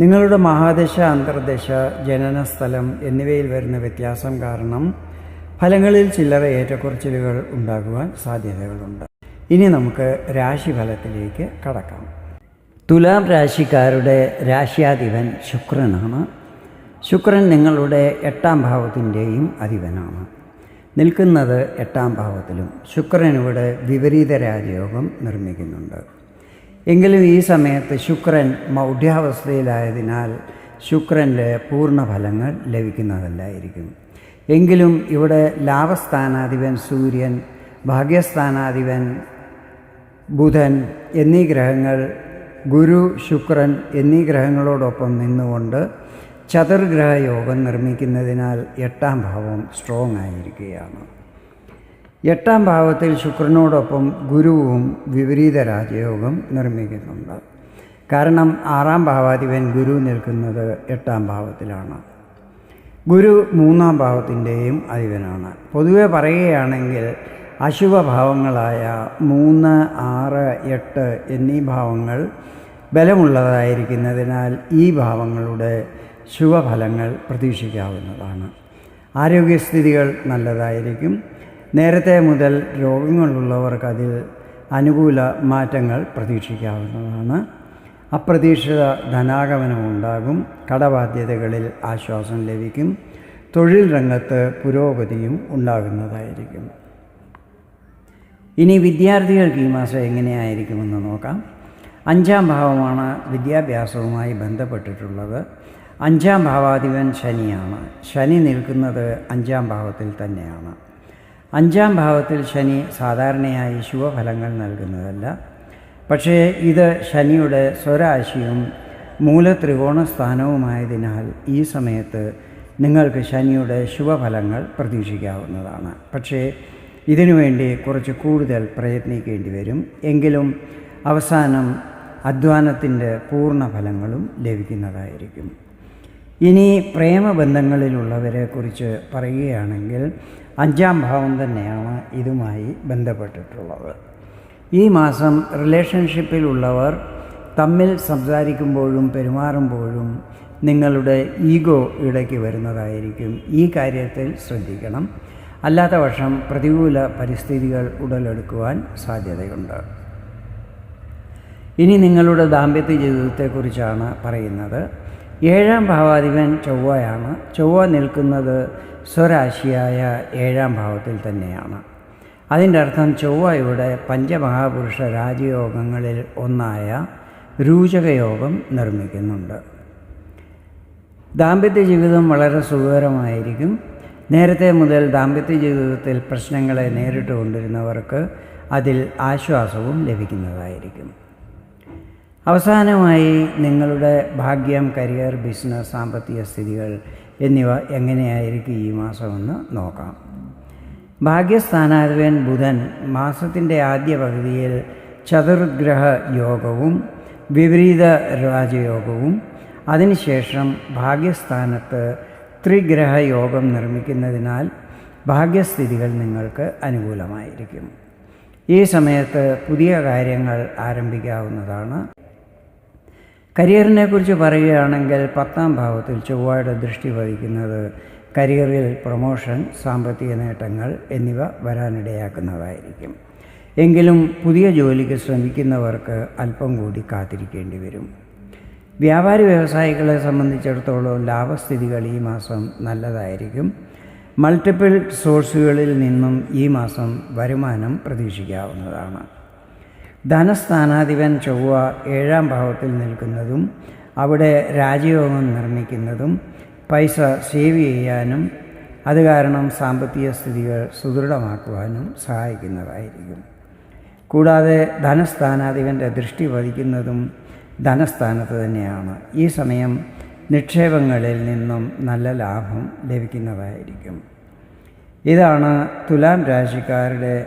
നിങ്ങളുടെ മഹാദശ അന്തർദശ ജനനസ്ഥലം എന്നിവയിൽ വരുന്ന വ്യത്യാസം കാരണം ഫലങ്ങളിൽ ചില്ലറ ഏറ്റക്കുറച്ചിലുകൾ ഉണ്ടാകുവാൻ സാധ്യതകളുണ്ട്. ഇനി നമുക്ക് രാശിഫലത്തിലേക്ക് കടക്കാം. തുലാം രാശിക്കാരുടെ രാശ്യാധിപൻ ശുക്രനാണ്. ശുക്രൻ നിങ്ങളുടെ എട്ടാം ഭാവത്തിന്റെയും അധിപനാണ്. നിൽക്കുന്നത് എട്ടാം ഭാവത്തിലും. ശുക്രൻ ഇവിടെ വിപരീത രാജയോഗം നിർമ്മിക്കുന്നുണ്ട്. എങ്കിലും ഈ സമയത്ത് ശുക്രൻ മൗഢ്യാവസ്ഥയിലായതിനാൽ ശുക്രന്റെ പൂർണഫലങ്ങൾ ലഭിക്കുന്നതല്ലായിരിക്കും. എങ്കിലും ഇവിടെ ലാഭസ്ഥാനാധിപൻ സൂര്യൻ ഭാഗ്യസ്ഥാനാധിപൻ ബുധൻ എന്നീ ഗ്രഹങ്ങൾ ഗുരു ശുക്രൻ എന്നീ ഗ്രഹങ്ങളോടൊപ്പം നിന്നുകൊണ്ട് ചതുർഗ്രഹ യോഗം നിർമ്മിക്കുന്നതിനാൽ എട്ടാം ഭാവം സ്ട്രോങ് ആയിരിക്കുകയാണ്. എട്ടാം ഭാവത്തിൽ ശുക്രനോടൊപ്പം ഗുരുവും വിപരീത രാജയോഗം നിർമ്മിക്കുന്നുണ്ട്. കാരണം ആറാം ഭാവാധിപൻ ഗുരു നിൽക്കുന്നത് എട്ടാം ഭാവത്തിലാണ്. ഗുരു മൂന്നാം ഭാവത്തിന്റെയും അധിപനാണ്. പൊതുവെ പറയുകയാണെങ്കിൽ അശുഭഭാവങ്ങളായ മൂന്ന് ആറ് എട്ട് എന്നീ ഭാവങ്ങൾ ബലമുള്ളതായിരിക്കുന്നതിനാൽ ഈ ഭാവങ്ങളുടെ ശുഭഫലങ്ങൾ പ്രതീക്ഷിക്കാവുന്നതാണ്. ആരോഗ്യസ്ഥിതികൾ നല്ലതായിരിക്കും. നേരത്തെ മുതൽ രോഗങ്ങളുള്ളവർക്ക് അതിൽ അനുകൂല മാറ്റങ്ങൾ പ്രതീക്ഷിക്കാവുന്നതാണ്. അപ്രതീക്ഷിത ധനാഗമനം ഉണ്ടാകും കടബാധ്യതകളിൽ ആശ്വാസം ലഭിക്കും തൊഴിൽ രംഗത്ത് പുരോഗതിയും ഉണ്ടാകുന്നതായിരിക്കും. ഇനി വിദ്യാർത്ഥികൾക്ക് ഈ മാസം എങ്ങനെയായിരിക്കുമെന്ന് നോക്കാം. അഞ്ചാം ഭാവമാണ് വിദ്യാഭ്യാസവുമായി ബന്ധപ്പെട്ടിട്ടുള്ളത്. അഞ്ചാം ഭാവാധിപൻ ശനിയാണ്. ശനി നിൽക്കുന്നത് അഞ്ചാം ഭാവത്തിൽ തന്നെയാണ്. അഞ്ചാം ഭാവത്തിൽ ശനി സാധാരണയായി ശുഭഫലങ്ങൾ നൽകുന്നതല്ല. പക്ഷേ ഇത് ശനിയുടെ സ്വരാശിയും മൂലത്രികോണ സ്ഥാനവുമായതിനാൽ ഈ സമയത്ത് നിങ്ങൾക്ക് ശനിയുടെ ശുഭഫലങ്ങൾ പ്രതീക്ഷിക്കാവുന്നതാണ്. പക്ഷേ ഇതിനുവേണ്ടി കുറച്ച് കൂടുതൽ പ്രയത്നിക്കേണ്ടി വരും. എങ്കിലും അവസാനം അധ്വാനത്തിന്റെ പൂർണ ഫലങ്ങളും ലഭിക്കുന്നതായിരിക്കും. ഇനി പ്രേമബന്ധങ്ങളിലുള്ളവരെ കുറിച്ച് പറയുകയാണെങ്കിൽ അഞ്ചാം ഭാവം തന്നെയാണ് ഇതുമായി ബന്ധപ്പെട്ടിട്ടുള്ളത്. ഈ മാസം റിലേഷൻഷിപ്പിലുള്ളവർ തമ്മിൽ സംസാരിക്കുമ്പോഴും പെരുമാറുമ്പോഴും നിങ്ങളുടെ ഈഗോ ഇടയ്ക്ക് വരുന്നതായിരിക്കും. ഈ കാര്യത്തിൽ ശ്രദ്ധിക്കണം. അല്ലാത്ത പക്ഷം പ്രതികൂല പരിസ്ഥിതികൾ ഉടലെടുക്കുവാൻ സാധ്യതയുണ്ട്. ഇനി നിങ്ങളുടെ ദാമ്പത്യ ജീവിതത്തെക്കുറിച്ചാണ് പറയുന്നത്. ഏഴാം ഭാവാധിപൻ ചൊവ്വയാണ്. ചൊവ്വ നിൽക്കുന്നത് സ്വരാശിയായ ഏഴാം ഭാവത്തിൽ തന്നെയാണ്. അതിന്റെ അർത്ഥം ചൊവ്വ ഇവിടെ പഞ്ചമഹാപുരുഷ രാജയോഗങ്ങളിൽ ഒന്നായ രൂചകയോഗം നിർമ്മിക്കുന്നുണ്ട്. ദാമ്പത്യ ജീവിതം വളരെ സുഖകരമായിരിക്കും. നേരത്തെ മുതൽ ദാമ്പത്യ ജീവിതത്തിൽ പ്രശ്നങ്ങളെ നേരിട്ടുകൊണ്ടിരുന്നവർക്ക് അതിൽ ആശ്വാസവും ലഭിക്കുന്നതായിരിക്കും. അവസാനമായി നിങ്ങളുടെ ഭാഗ്യം കരിയർ ബിസിനസ് സാമ്പത്തിക സ്ഥിതികൾ എന്നിവ എങ്ങനെയായിരിക്കും ഈ മാസമെന്ന് നോക്കാം. ഭാഗ്യസ്ഥാനാധിപൻ ബുധൻ മാസത്തിന്റെ ആദ്യ പകുതിയിൽ ചതുർഗ്രഹ യോഗവും വിപരീത രാജയോഗവും. അതിനുശേഷം ഭാഗ്യസ്ഥാനത്ത് ത്രിഗ്രഹ യോഗം നിർമ്മിക്കുന്നതിനാൽ ഭാഗ്യസ്ഥിതികൾ നിങ്ങൾക്ക് അനുകൂലമായിരിക്കും. ഈ സമയത്ത് പുതിയ കാര്യങ്ങൾ ആരംഭിക്കാവുന്നതാണ്. കരിയറിനെ കുറിച്ച് പറയുകയാണെങ്കിൽ പത്താം ഭാവത്തിൽ ചൊവ്വയുടെ ദൃഷ്ടി വഹിക്കുന്നത് കരിയറിൽ പ്രൊമോഷൻ സാമ്പത്തിക നേട്ടങ്ങൾ എന്നിവ വരാനിടയാക്കുന്നതായിരിക്കും. എങ്കിലും പുതിയ ജോലിക്ക് ശ്രമിക്കുന്നവർക്ക് അല്പം കൂടി കാത്തിരിക്കേണ്ടി വരും. വ്യാപാരി വ്യവസായികളെ സംബന്ധിച്ചിടത്തോളം ലാഭസ്ഥിതികൾ ഈ മാസം നല്ലതായിരിക്കും. മൾട്ടിപ്പിൾ സോഴ്സുകളിൽ നിന്നും ഈ മാസം വരുമാനം പ്രതീക്ഷിക്കാവുന്നതാണ്. ധനസ്ഥാനാധിപൻ ചൊവ്വ ഏഴാം ഭാവത്തിൽ നിൽക്കുന്നതും അവിടെ രാജയോഗം നിർമ്മിക്കുന്നതും പൈസ സേവ് ചെയ്യാനും അത് കാരണം സാമ്പത്തിക സ്ഥിതികൾ സുദൃഢമാക്കുവാനും സഹായിക്കുന്നതായിരിക്കും. കൂടാതെ ധനസ്ഥാനാധിപന്റെ ദൃഷ്ടി പതിക്കുന്നതും ധനസ്ഥാനത്ത് തന്നെയാണ്. ഈ സമയം നിക്ഷേപങ്ങളിൽ നിന്നും നല്ല ലാഭം ലഭിക്കുന്നതായിരിക്കും. ഇതാണ് തുലാം രാശിക്കാരുടെ